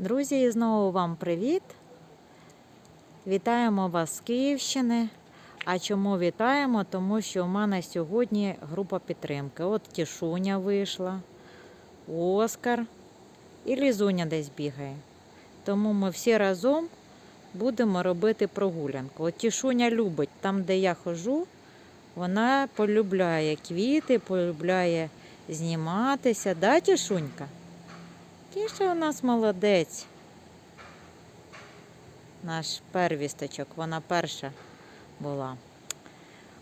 Друзі, і знову вам привіт! Вітаємо вас з Київщини. А чому вітаємо? Тому що в мене сьогодні група підтримки. От Тішуня вийшла, Оскар і Лізуня десь бігає. Тому ми всі разом будемо робити прогулянку. От Тішуня любить там, де я хожу, вона полюбляє квіти, полюбляє зніматися. Да, Тішунька? Тіша у нас молодець. Наш первісточок, вона перша була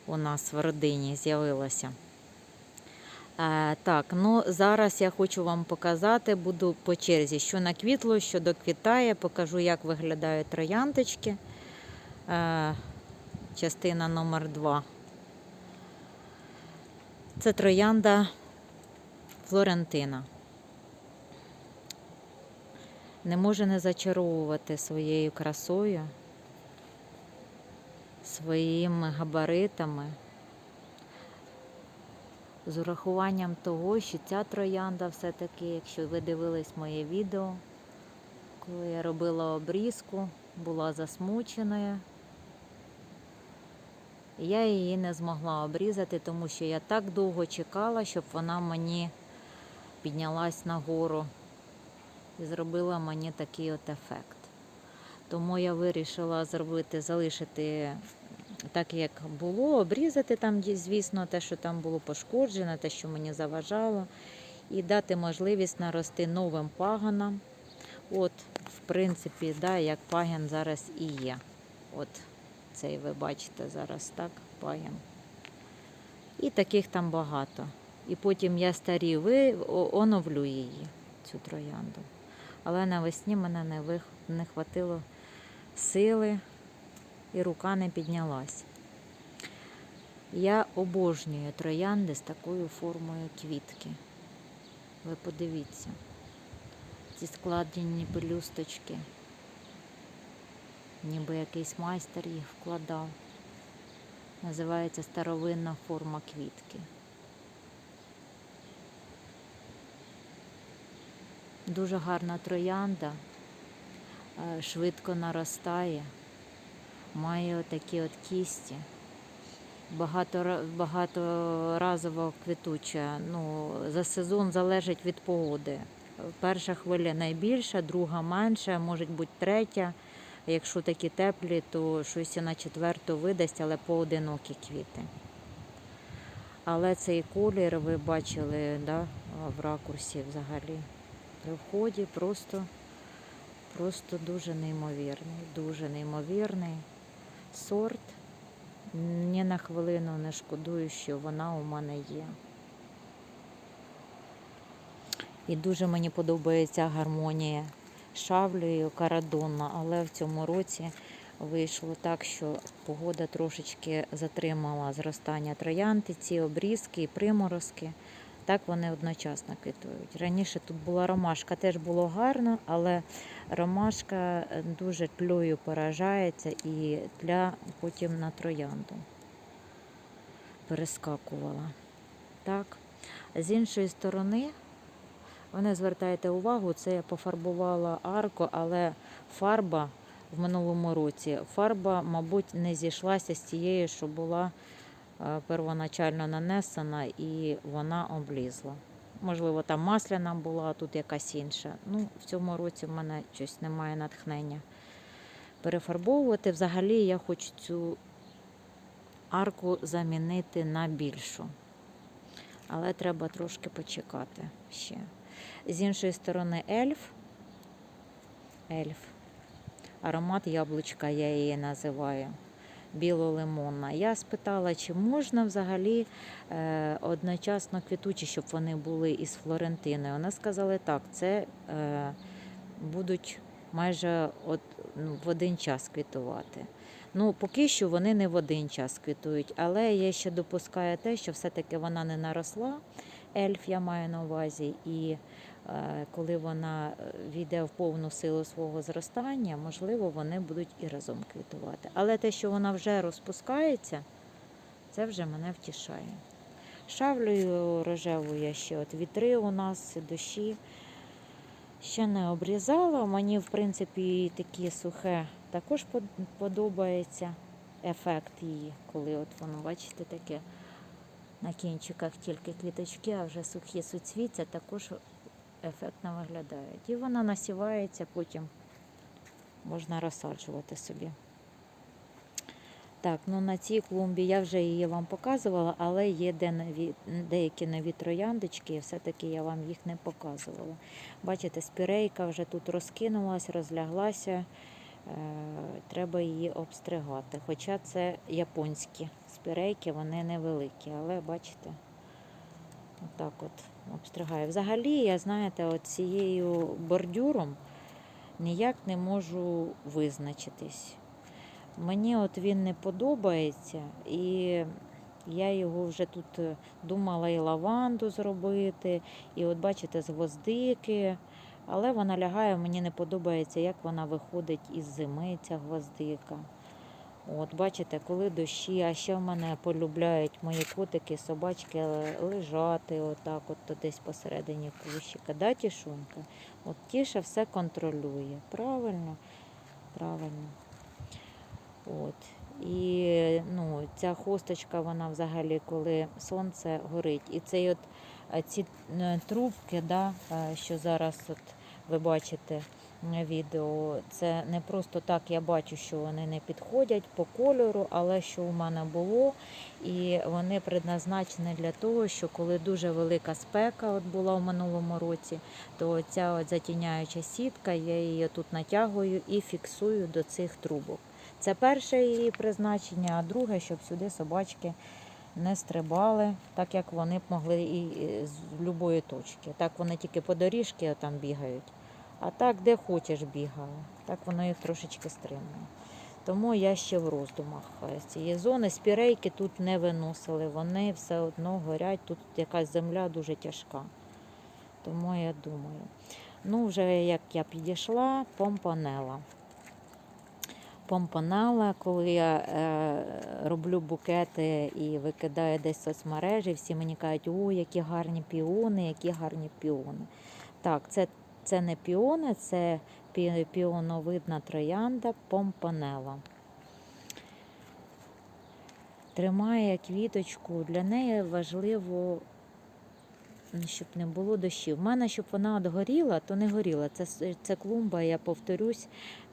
у нас в родині, з'явилася. Е, так, ну зараз я хочу вам показати, буду по черзі, що наквітло, що доквітає, покажу, як виглядають троянточки. Е, частина номер 2 Це троянда Флорентина не може не зачаровувати своєю красою, своїми габаритами, з урахуванням того, що ця троянда все-таки, якщо ви дивились моє відео, коли я робила обрізку, була засмученою. Я її не змогла обрізати, тому що я так довго чекала, щоб вона мені піднялась нагору і зробила мені такий от ефект. Тому я вирішила зробити, залишити так, як було, обрізати там, звісно, те, що там було пошкоджено, те, що мені заважало, і дати можливість нарости новим паганам. От, в принципі, да, як пагін зараз і є. От цей ви бачите зараз, так, пагін. І таких там багато. І потім я старі ви оновлю її, цю троянду. Але навесні мене не, вих... не хватило сили і рука не піднялась. Я обожнюю троянди з такою формою квітки. Ви подивіться, ці складені пелюсточки, ніби якийсь майстер їх вкладав. Називається старовинна форма квітки. Дуже гарна троянда, е, швидко наростає, має отакі от кісті, багато, багаторазово квітуча. Ну, за сезон залежить від погоди. Перша хвиля найбільша, друга менша, може бути третя. Якщо такі теплі, то щось на четверту видасть, але поодинокі квіти. Але цей колір ви бачили да, в ракурсі взагалі при вході просто, просто дуже неймовірний, дуже неймовірний сорт. Ні на хвилину не шкодую, що вона у мене є. І дуже мені подобається гармонія шавлею карадонна, але в цьому році вийшло так, що погода трошечки затримала зростання троянди, ці обрізки і приморозки. Так вони одночасно квітують. Раніше тут була ромашка, теж було гарно, але ромашка е, дуже тлею поражається і тля потім на троянду перескакувала. Так. З іншої сторони, ви не звертаєте увагу, це я пофарбувала арку, але фарба в минулому році, фарба, мабуть, не зійшлася з тією, що була первоначально нанесена, і вона облізла. Можливо, там масляна була, а тут якась інша. Ну, в цьому році в мене щось немає натхнення перефарбовувати. Взагалі я хочу цю арку замінити на більшу. Але треба трошки почекати ще. З іншої сторони, ельф. Ельф. Аромат яблучка, я її називаю. Біло-лимонна. Я спитала, чи можна взагалі е, одночасно квітучі, щоб вони були із Флорентиною. Вона сказала, так, це е, будуть майже ну, в один час квітувати. Ну, поки що вони не в один час квітують, але я ще допускаю те, що все-таки вона не наросла. Ельф я маю на увазі, і коли вона е, війде в повну силу свого зростання, можливо, вони будуть і разом квітувати. Але те, що вона вже розпускається, це вже мене втішає. Шавлею рожеву я ще от вітри у нас, дощі. Ще не обрізала. Мені, в принципі, таке сухе також подобається ефект її, коли от воно, бачите, таке на кінчиках тільки квіточки, а вже сухі суцвіття також ефектно виглядають. І вона насівається, потім можна розсаджувати собі. Так, ну на цій клумбі я вже її вам показувала, але є деякі нові трояндочки, і все-таки я вам їх не показувала. Бачите, спірейка вже тут розкинулась, розляглася. Е, треба її обстригати. Хоча це японські спірейки, вони невеликі, але бачите, отак от обстригаю. Взагалі, я знаєте, цією бордюром ніяк не можу визначитись. Мені от він не подобається, і я його вже тут е, думала і лаванду зробити, і от бачите, з гвоздики. Але вона лягає, мені не подобається, як вона виходить із зими, ця гвоздика. От, бачите, коли дощі, а ще в мене полюбляють мої котики, собачки е, лежати отак, от десь посередині кущика. Да, тішунька? От тіша все контролює. Правильно? Правильно. От. І ну, ця хосточка, вона взагалі, коли сонце горить. І цей от, е, ці е, трубки, да, що зараз от ви бачите відео, це не просто так я бачу, що вони не підходять по кольору, але що у мене було. І вони предназначені для того, що коли дуже велика спека от була в минулому році, то ця от затіняюча сітка, я її тут натягую і фіксую до цих трубок. Це перше її призначення, а друге, щоб сюди собачки не стрибали, так як вони б могли і з будь-якої точки. Так вони тільки по доріжці там бігають. А так, де хочеш бігали. Так воно їх трошечки стримує. Тому я ще в роздумах е, з цієї зони. Спірейки тут не виносили, вони все одно горять. Тут якась земля дуже тяжка. Тому я думаю. Ну, вже як я підійшла, помпанела помпонала, коли я е, роблю букети і викидаю десь в соцмережі, всі мені кажуть, о, які гарні піони, які гарні піони. Так, це, це не піони, це піоновидна троянда помпонела. Тримає квіточку, для неї важливо щоб не було дощів. У мене, щоб вона от горіла, то не горіла. Це, це клумба, я повторюсь,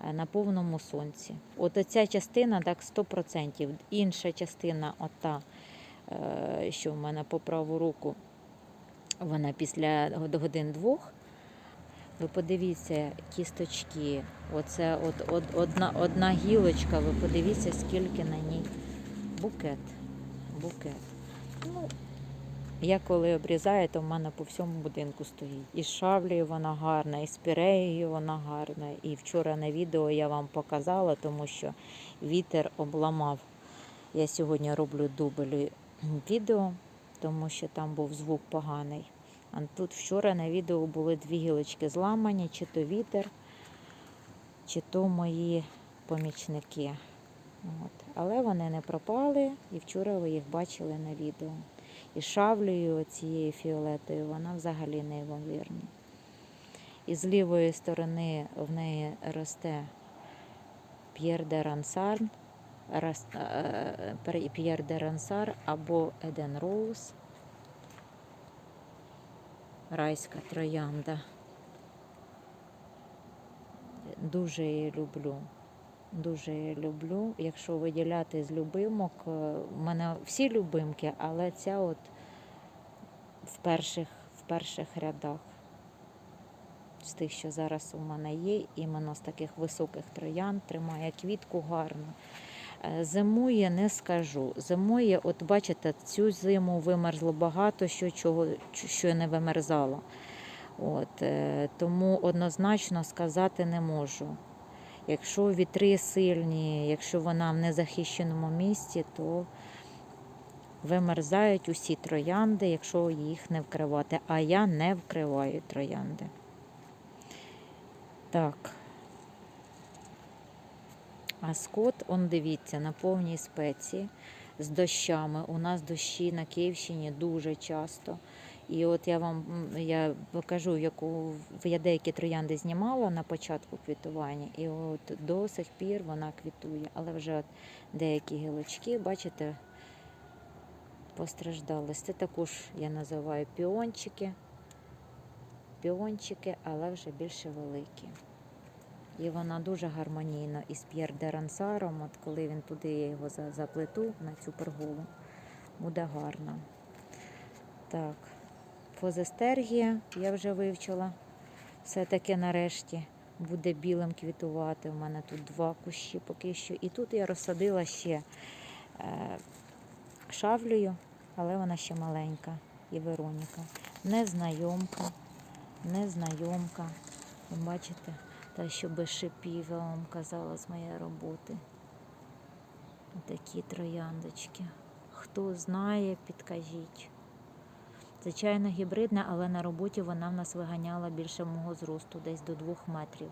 е, на повному сонці. От ця частина так 100%. Інша частина, ота, е, що в мене по праву руку, вона після годин-двох. Ви подивіться, кісточки. Оце от, от, одна, одна гілочка, ви подивіться, скільки на ній букет. Букет. Ну, я коли обрізаю, то в мене по всьому будинку стоїть. І з шаблею вона гарна, і з піреєю вона гарна. І вчора на відео я вам показала, тому що вітер обламав. Я сьогодні роблю дубль відео, тому що там був звук поганий. А тут вчора на відео були дві гілочки зламані, чи то вітер, чи то мої помічники. От. Але вони не пропали, і вчора ви їх бачили на відео. І шавлею цією фіолетою вона взагалі неймовірна. І з лівої сторони в неї росте П'єр де Рансар, Рас- е, П'єр де Рансар або Еден Роуз. Райська троянда. Дуже її люблю. Дуже її люблю. Якщо виділяти з любимок, е, в мене всі любимки, але ця от в перших, в перших рядах. З тих, що зараз у мене є, іменно з таких високих троян, тримає квітку гарно. Е, Зимує, не скажу. Зимує, от бачите, цю зиму вимерзло багато, що, чого, що не вимерзало. От, е, тому однозначно сказати не можу. Якщо вітри сильні, якщо вона в незахищеному місці, то вимерзають усі троянди, якщо їх не вкривати. А я не вкриваю троянди. Так. А скот, он дивіться, на повній спеці з дощами. У нас дощі на Київщині дуже часто. І от я вам я покажу, яку я деякі троянди знімала на початку квітування, і от до сих пір вона квітує. Але вже от деякі гілочки, бачите, постраждали. Це також я називаю піончики. Піончики, але вже більше великі. І вона дуже гармонійна із П'єр де Рансаром. От коли він туди я його заплету на цю перголу, буде гарно. Так, фозестергія я вже вивчила. Все-таки нарешті буде білим квітувати. У мене тут два кущі поки що. І тут я розсадила ще е, шавлею, але вона ще маленька. І Вероніка. Незнайомка, незнайомка. Ви бачите? Та що без шипів, я вам казала з моєї роботи. Такі трояндочки. Хто знає, підкажіть. Звичайно, гібридна, але на роботі вона в нас виганяла більше мого зросту, десь до двох метрів.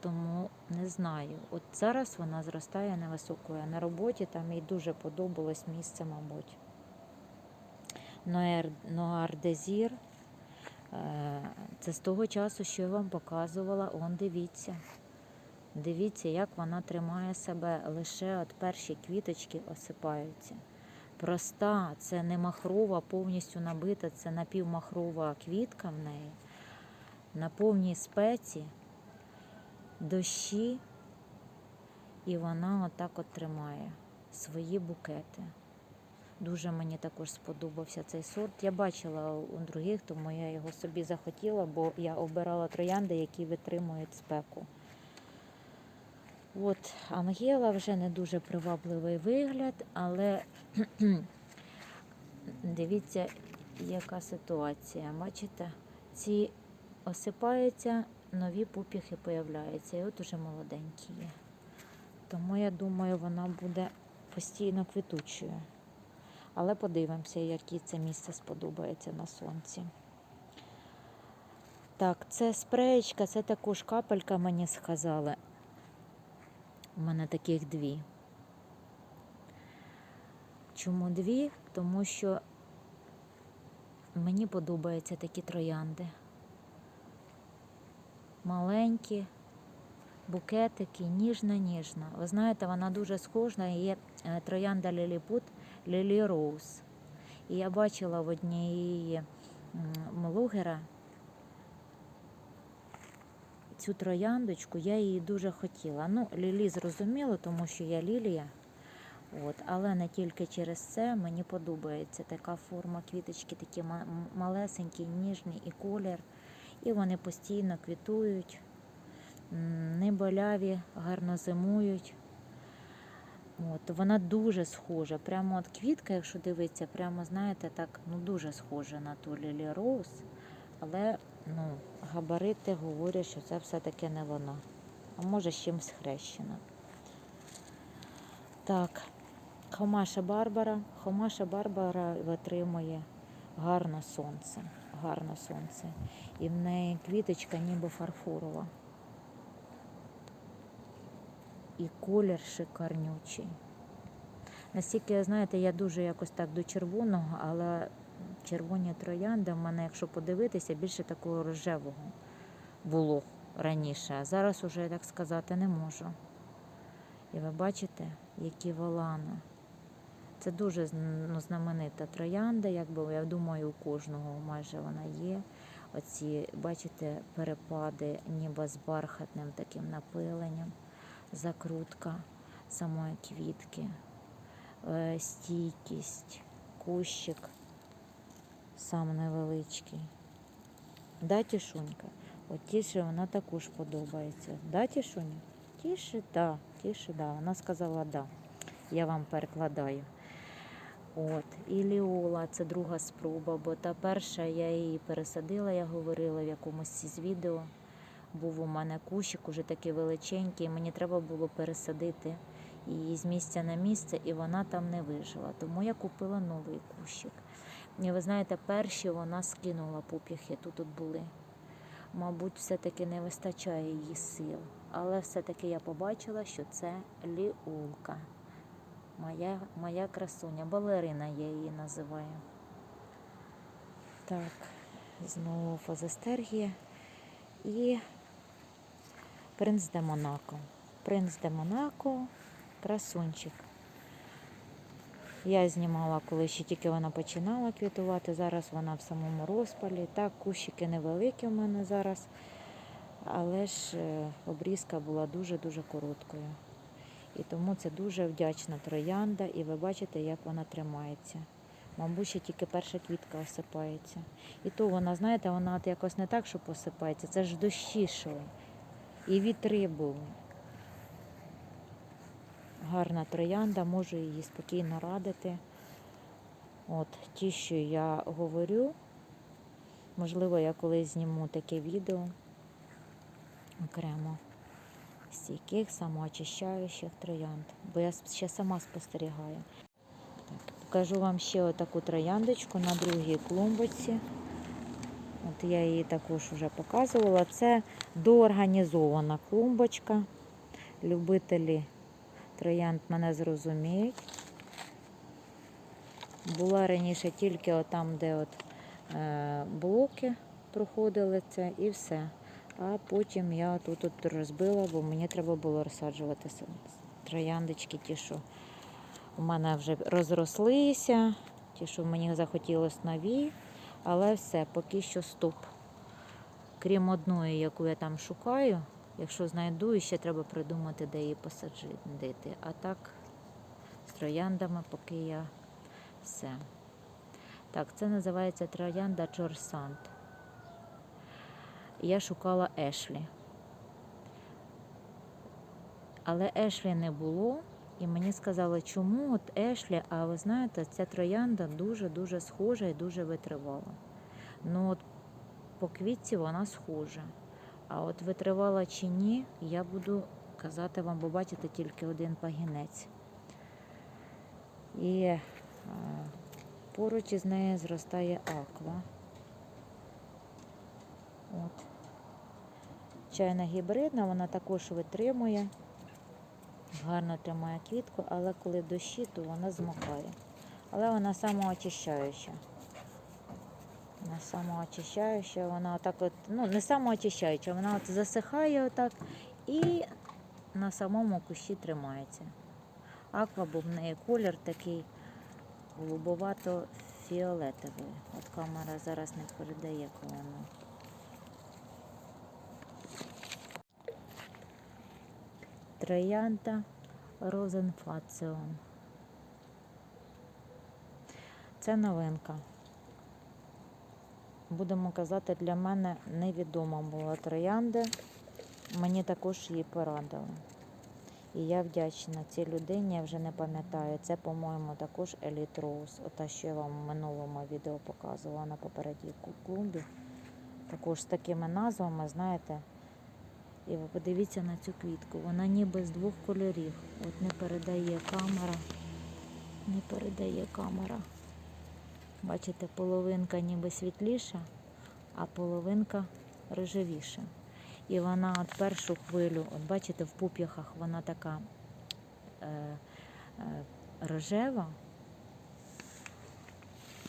Тому не знаю. От зараз вона зростає невисокою. а На роботі там їй дуже подобалось місце, мабуть. Ноар Дезір. Е, Це з того часу, що я вам показувала. Он дивіться. Дивіться, як вона тримає себе. Лише от перші квіточки осипаються. Проста, це не махрова, повністю набита, це напівмахрова квітка в неї. На повній спеці, дощі, і вона отак от тримає свої букети. Дуже мені також сподобався цей сорт. Я бачила у других, тому я його собі захотіла, бо я обирала троянди, які витримують спеку. От Ангела вже не дуже привабливий вигляд, але дивіться, яка ситуація. Бачите, ці осипаються, нові пупіхи появляються. І от уже молоденькі є. Тому я думаю, вона буде постійно квітучою. Але подивимося, яке це місце сподобається на сонці. Так, це спреєчка, це також капелька, мені сказали. У мене таких дві. Чому дві? Тому що мені подобаються такі троянди. Маленькі, букетики, ніжна-ніжна. Ви знаєте, вона дуже схожа. Є е, троянда Ліліпут Лілі Роуз. І я бачила в однієї блогера цю трояндочку, я її дуже хотіла. Ну, Лілі зрозуміло, тому що я Лілія. От, але не тільки через це мені подобається така форма квіточки, такі ма- малесенькі, ніжні і колір. І вони постійно квітують, не боляві, гарно зимують. От, вона дуже схожа. Прямо от квітка, якщо дивитися, прямо знаєте, так ну дуже схожа на ту Лілі Роуз. Але ну, габарити говорять, що це все-таки не вона. А може з чимось хрещена. Так, Хомаша Барбара. Хомаша Барбара витримує гарно сонце. Гарно сонце. І в неї квіточка ніби фарфорова. І колір шикарнючий. Настільки, знаєте, я дуже якось так до червоного, але червоні троянди в мене, якщо подивитися, більше такого рожевого було раніше. А зараз уже так сказати не можу. І ви бачите, які волани. Це дуже ну, знаменита троянда, якби я думаю, у кожного майже вона є. Оці, бачите, перепади ніби з бархатним таким напиленням, закрутка самої квітки, е, стійкість, кущик сам невеличкий. Да, тішунька? От тіше вона також подобається. Да, тішуня? Тіше, да, тіше, да. Вона сказала да. Я вам перекладаю. От, і Ліола, це друга спроба, бо та перша я її пересадила, я говорила в якомусь із відео. Був у мене кущик уже такий величенький, мені треба було пересадити її з місця на місце, і вона там не вижила. Тому я купила новий кущик. І ви знаєте, перші вона скинула пуп'яхи, тут тут були. Мабуть, все-таки не вистачає її сил. Але все-таки я побачила, що це ліулка. Моя, моя красуня, балерина я її називаю. Так, знову фазостергія. І принц де Монако. Принц де Монако, красунчик. Я знімала, коли ще тільки вона починала квітувати. Зараз вона в самому розпалі. Так, кущики невеликі в мене зараз, але ж е, обрізка була дуже-дуже короткою. І тому це дуже вдячна троянда, і ви бачите, як вона тримається. Мабуть, ще тільки перша квітка осипається. І то вона, знаєте, вона от якось не так, що посипається, це ж дощі йшли. І вітри були. Гарна троянда, можу її спокійно радити. От ті, що я говорю, можливо, я колись зніму таке відео окремо стійких, самоочищаючих троянд, бо я ще сама спостерігаю. Так, покажу вам ще отаку трояндочку на другій клумбочці. От я її також вже показувала. Це доорганізована клумбочка. Любителі троянд мене зрозуміють. Була раніше тільки отам, де от, е, блоки проходили це і все. А потім я тут розбила, бо мені треба було розсаджувати трояндочки, ті, що у мене вже розрослися, ті, що мені захотілося нові, але все, поки що стоп. Крім одної, яку я там шукаю, якщо знайду, ще треба придумати, де її посадити. А так, з трояндами, поки я все. Так, це називається троянда Чорсант. Я шукала Ешлі. Але Ешлі не було, і мені сказали, чому от Ешлі, а ви знаєте, ця троянда дуже-дуже схожа і дуже витривала. Ну от по квітці вона схожа. А от витривала чи ні, я буду казати вам, бо бачите тільки один пагінець. І е, поруч із нею зростає аква. От. Чайна гібридна, вона також витримує, гарно тримає квітку, але коли дощі, то вона змокає. Але вона самоочищаюча. Вона самоочищаюча, вона отак от, ну не самоочищаюча, вона от засихає отак і на самому кущі тримається. Аква, бо в неї колір такий голубовато-фіолетовий. От камера зараз не передає, коли вона. Троянда Розенфаціон. Це новинка. Будемо казати, для мене невідома була троянда. Мені також її порадили. І я вдячна цій людині, я вже не пам'ятаю. Це, по-моєму, також Еліт Роуз. Ота, що я вам в минулому відео показувала на попередній клумбі. Також з такими назвами, знаєте. І ви подивіться на цю квітку. Вона ніби з двох кольорів. От не передає камера. Не передає камера. Бачите, половинка ніби світліша, а половинка рожевіша. І вона от першу хвилю, от бачите, в пуп'яхах вона така е, е, рожева,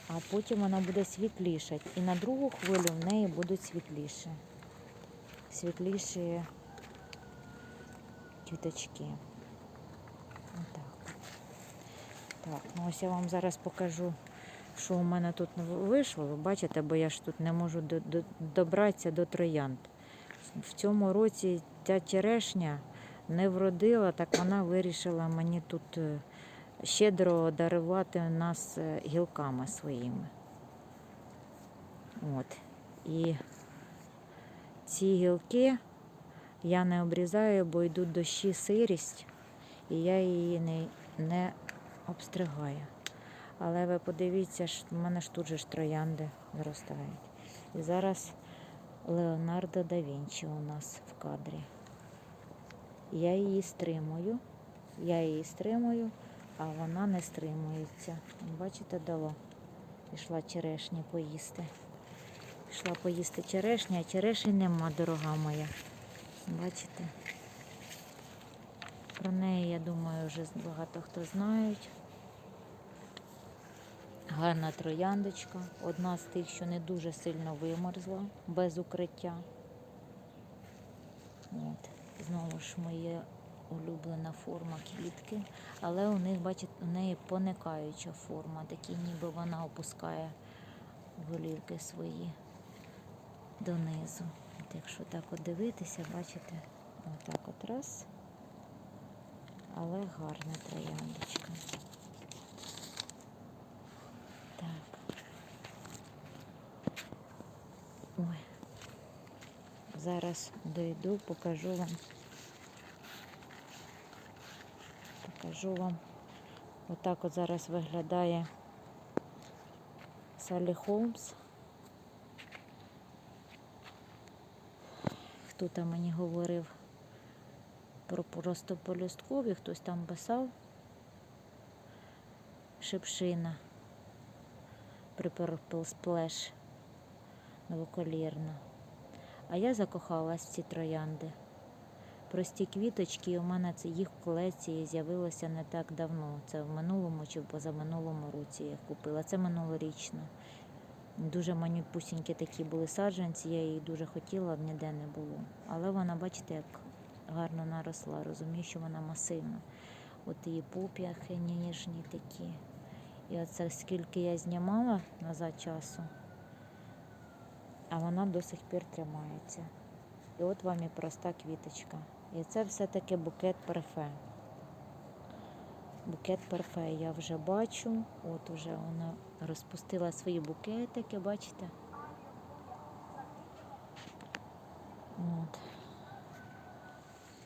а потім вона буде світліша. І на другу хвилю в неї будуть світліші. Світліші квіточки. Отак. Так, ну ось я вам зараз покажу, що у мене тут вийшло. Ви бачите, бо я ж тут не можу до- до- добратися до троянд. В цьому році ця черешня не вродила, так вона вирішила мені тут е, щедро дарувати нас е, гілками своїми. От. І ці гілки я не обрізаю, бо йдуть дощі, сирість, і я її не, не обстригаю. Але ви подивіться, в мене ж тут же ж троянди зростають. І зараз Леонардо да Вінчі у нас в кадрі. Я її стримую, я її стримую, а вона не стримується. Бачите, дало. Пішла черешні поїсти. Пішла поїсти черешню, а черешень нема, дорога моя. Бачите? Про неї, я думаю, вже багато хто знають. Гарна трояндочка. Одна з тих, що не дуже сильно вимерзла, без укриття. От. Знову ж моя улюблена форма квітки. Але у них, бачите, у неї поникаюча форма, такі ніби вона опускає голівки свої донизу. От якщо так от дивитися, бачите, отак от раз. Але гарна трояндочка. Так. Ой. Зараз дойду, покажу вам. Покажу вам. Отак от зараз виглядає Салі Холмс. Там мені говорив про простополюсткові, хтось там писав. Шипшина. При Purple Splash двоколірна. А я закохалась в ці троянди. Прості квіточки, у мене це їх в колекції з'явилося не так давно. Це в минулому чи в позаминулому році я купила. Це минулорічно. Дуже манюпусінькі такі були саджанці, я її дуже хотіла, ніде не було. Але вона, бачите, як гарно наросла. Розумію, що вона масивна. От її поп'яхи ніжні такі. І оце скільки я знімала назад часу, а вона до сих пір тримається. І от вам і проста квіточка. І це все-таки букет парфе. Букет парфе я вже бачу. От уже вона розпустила свої букетики, бачите? От.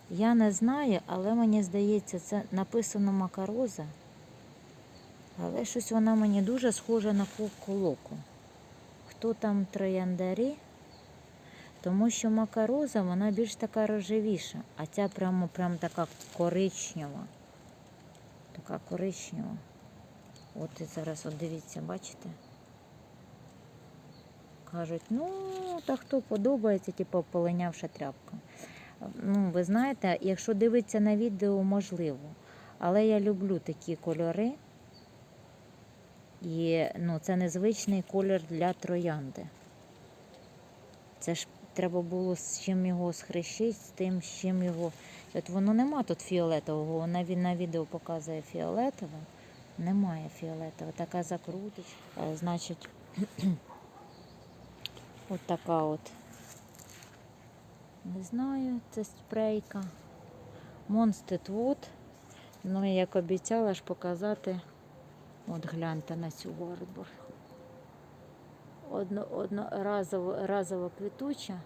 Я не знаю, але мені здається, це написано макароза. Але щось вона мені дуже схожа на куколоку. Хто там трояндарі? Тому що макароза вона більш така рожевіша, а ця прямо прям така коричнева. Така коричнева. От і зараз, от дивіться, бачите? Кажуть, ну, та хто подобається, типу полинявша тряпка. Ну, ви знаєте, якщо дивитися на відео, можливо. Але я люблю такі кольори. І ну, це незвичний колір для троянди. Це ж треба було з чим його схрещити, з тим, з чим його. От воно нема тут фіолетового, він на відео показує фіолетове. Немає фіолетового. Така закруточка. Е, Значить, от така от. Не знаю, це спрейка. Монстит Wood. Ну, як обіцяла ж показати. От гляньте на цю варбу. Одно, одноразово разово квітуча,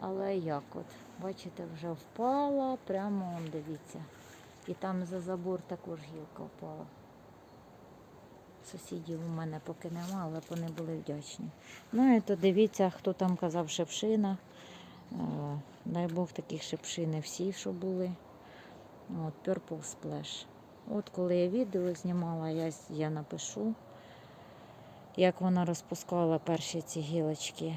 але як от, бачите, вже впала, прямо он, дивіться. І там за забор також гілка впала. Сусідів у мене поки нема, але вони були вдячні. Ну і то дивіться, хто там казав шепшина. Е, Дай Бог таких шепшини всі, що були. От, Purple Splash. От коли я відео знімала, я, я напишу, як вона розпускала перші ці гілочки.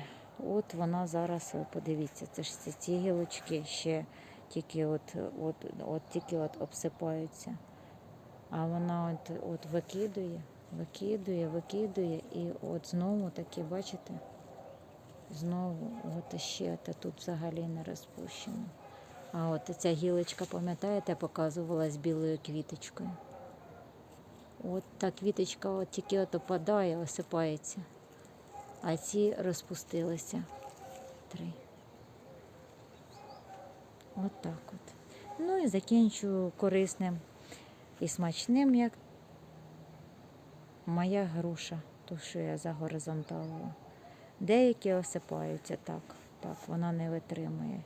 От вона зараз, подивіться, це ж ці, ці гілочки ще тільки от, от, от, тільки от обсипаються. А вона от, от викидує, викидує, викидує, і от знову таки, бачите, знову от ще та тут взагалі не розпущено. А от ця гілочка, пам'ятаєте, показувала білою квіточкою. От та квіточка от тільки от опадає, осипається. А ці розпустилися. Три. От так от. Ну і закінчу корисним і смачним, як моя груша, ту, що я за горизонталу. Деякі осипаються так, так, вона не витримує.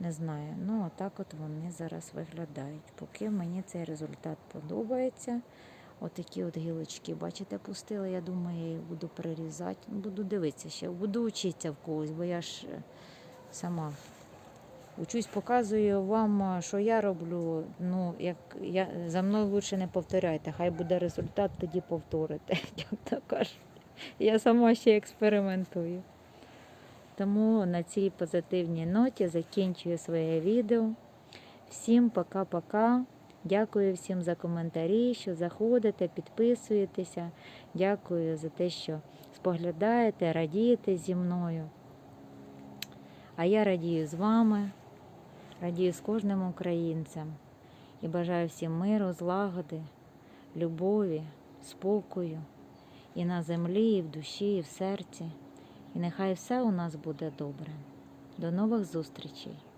Не знаю. Ну, отак от вони зараз виглядають. Поки мені цей результат подобається. Отакі от гілочки, бачите, пустила. Я думаю, я буду перерізати. Буду дивитися ще, буду вчитися в когось, бо я ж е, сама учусь, показую вам, що я роблю. Ну, як я за мною лучше не повторяйте. Хай буде результат, тоді повторите. Я сама ще експериментую. Тому на цій позитивній ноті закінчую своє відео. Всім пока-пока. Дякую всім за коментарі, що заходите, підписуєтеся. Дякую за те, що споглядаєте, радієте зі мною. А я радію з вами, радію з кожним українцем і бажаю всім миру, злагоди, любові, спокою і на землі, і в душі, і в серці. І нехай все у нас буде добре. До нових зустрічей!